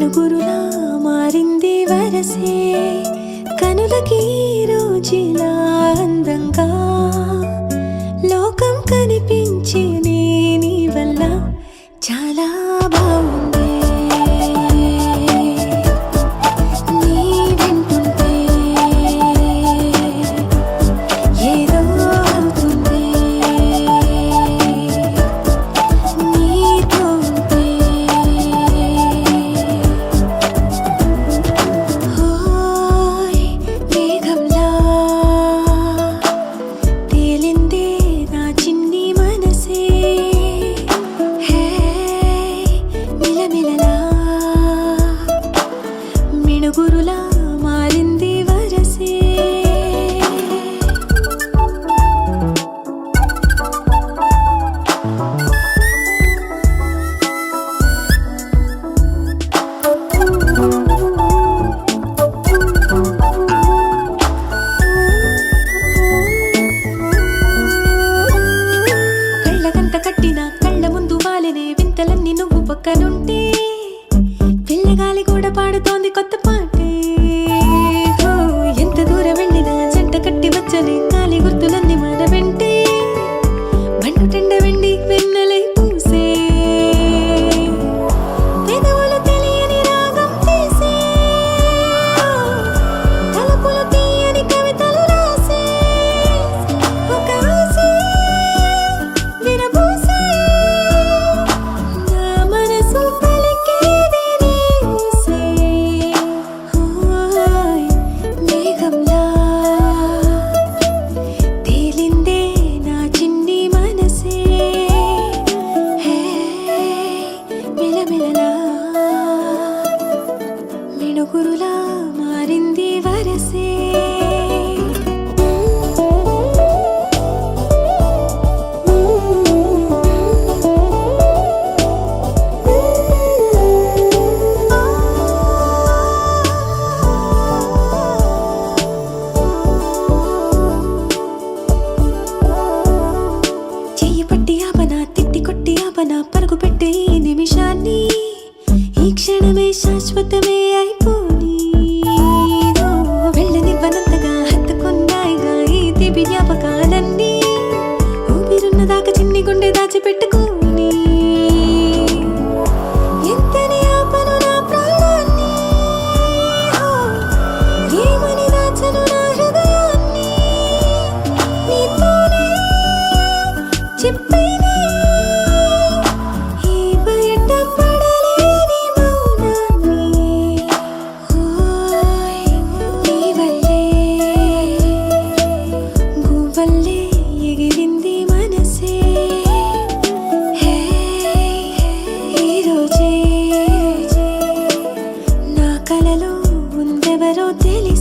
వెలుగురులా మారింది వరసే కనులకి రోజులా అందంగా ముగ్గురులా మారింది వరసే. కళ్ళగంత కట్టిన కళ్ళ ముందు వాలినే వింతలన్నీ నువ్వు పక్కనుంటే పిల్లగాలి కూడా పాడుతోంది కొత్త నినుగురులా మారింది వరసే. పట్టియా? క్షణమే శాశ్వతమే అయిపోని. వెళ్ళనివ్వనంతగా హత్తుకున్నాయిగా ఈ దివి జ్ఞాపకాలన్నీ. ఊపిరున్న దాకా చిన్ని గుండె దాచిపెట్టుకోని. చెప్పైనా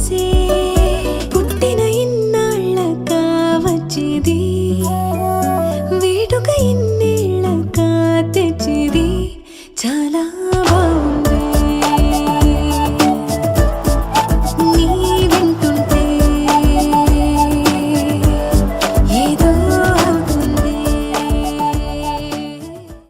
see.